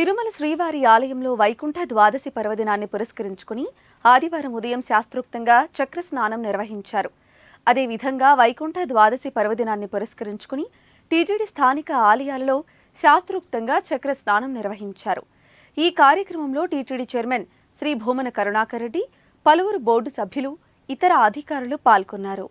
తిరుమల శ్రీవారి ఆలయంలో వైకుంఠ ద్వాదశి పర్వదినాన్ని పురస్కరించుకుని ఆదివారం ఉదయం శాస్త్రోక్తంగా చక్రస్నానం నిర్వహించారు. అదేవిధంగా వైకుంఠ ద్వాదశి పర్వదినాన్ని పురస్కరించుకుని టీటీడీ స్థానిక ఆలయాలలో శాస్త్రోక్తంగా చక్రస్నానం నిర్వహించారు. ఈ కార్యక్రమంలో టీటీడీ చైర్మన్ శ్రీ భూమన కరుణాకర్ రెడ్డి పలువురు బోర్డు సభ్యులు ఇతర అధికారులు పాల్గొన్నారు.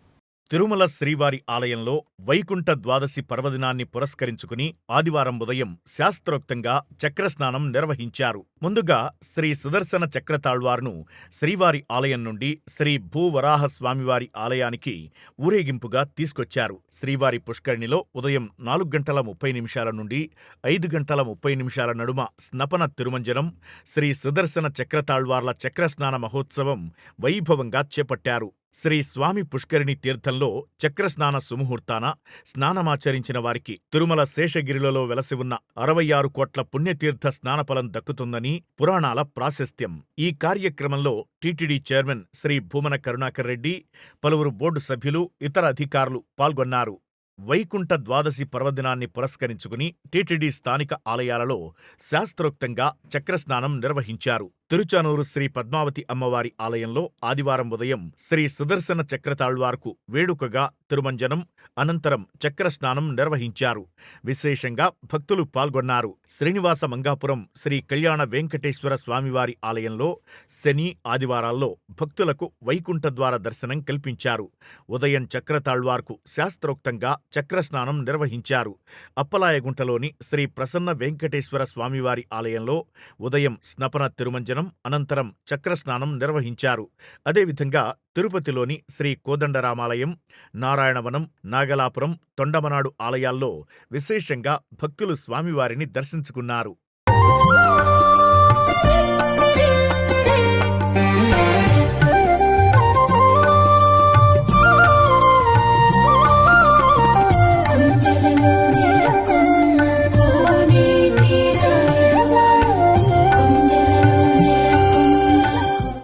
తిరుమల శ్రీవారి ఆలయంలో వైకుంఠ ద్వాదశి పర్వదినాన్ని పురస్కరించుకుని ఆదివారం ఉదయం శాస్త్రోక్తంగా చక్రస్నానం నిర్వహించారు. ముందుగా శ్రీ సుదర్శన చక్రతాళ్వార్ను శ్రీవారి ఆలయం నుండి శ్రీ భూవరాహ స్వామివారి ఆలయానికి ఊరేగింపుగా తీసుకొచ్చారు. శ్రీవారి పుష్కరిణిలో ఉదయం నాలుగు గంటల ముప్పై నిమిషాల నుండి ఐదు గంటల ముప్పై నిమిషాల నడుమ స్నపన తిరుమంజనం శ్రీ సుదర్శన చక్రతాళ్వార్ల చక్రస్నాన మహోత్సవం వైభవంగా చేపట్టారు. శ్రీ స్వామి పుష్కరిణి తీర్థంలో చక్రస్నాన సుముహూర్తాన స్నానమాచరించిన వారికి తిరుమల శేషగిరిలలో వెలసి ఉన్న అరవై ఆరు కోట్ల పుణ్యతీర్థ స్నానఫలం దక్కుతుందని పురాణాల ప్రాశస్త్యం. ఈ కార్యక్రమంలో టీటీడీ చైర్మన్ శ్రీ భూమన కరుణాకర్ రెడ్డి పలువురు బోర్డు సభ్యులు ఇతర అధికారులు పాల్గొన్నారు. వైకుంఠ ద్వాదశి పర్వదినాన్ని పురస్కరించుకుని టీటీడీ స్థానిక ఆలయాలలో శాస్త్రోక్తంగా చక్రస్నానం నిర్వహించారు. తిరుచానూరు శ్రీ పద్మావతి అమ్మవారి ఆలయంలో ఆదివారం ఉదయం శ్రీ సుదర్శన చక్రతాళ్వార్కు వేడుకగా తిరుమంజనం అనంతరం చక్రస్నానం నిర్వహించారు. విశేషంగా భక్తులు పాల్గొన్నారు. శ్రీనివాస మంగాపురం శ్రీ కళ్యాణ వెంకటేశ్వర స్వామివారి ఆలయంలో శని ఆదివారాల్లో భక్తులకు వైకుంఠ ద్వార దర్శనం కల్పించారు. ఉదయం చక్రతాళ్వార్కు శాస్త్రోక్తంగా చక్రస్నానం నిర్వహించారు. అప్పలాయగుంటలోని శ్రీ ప్రసన్న వెంకటేశ్వర స్వామివారి ఆలయంలో ఉదయం స్నపన తిరుమంజనం అనంతరం చక్రస్నానం నిర్వహించారు. అదేవిధంగా తిరుపతిలోని శ్రీ కోదండరామాలయం నారాయణవనం నాగలాపురం తొండమనాడు ఆలయాల్లో విశేషంగా భక్తులు స్వామివారిని దర్శించుకున్నారు.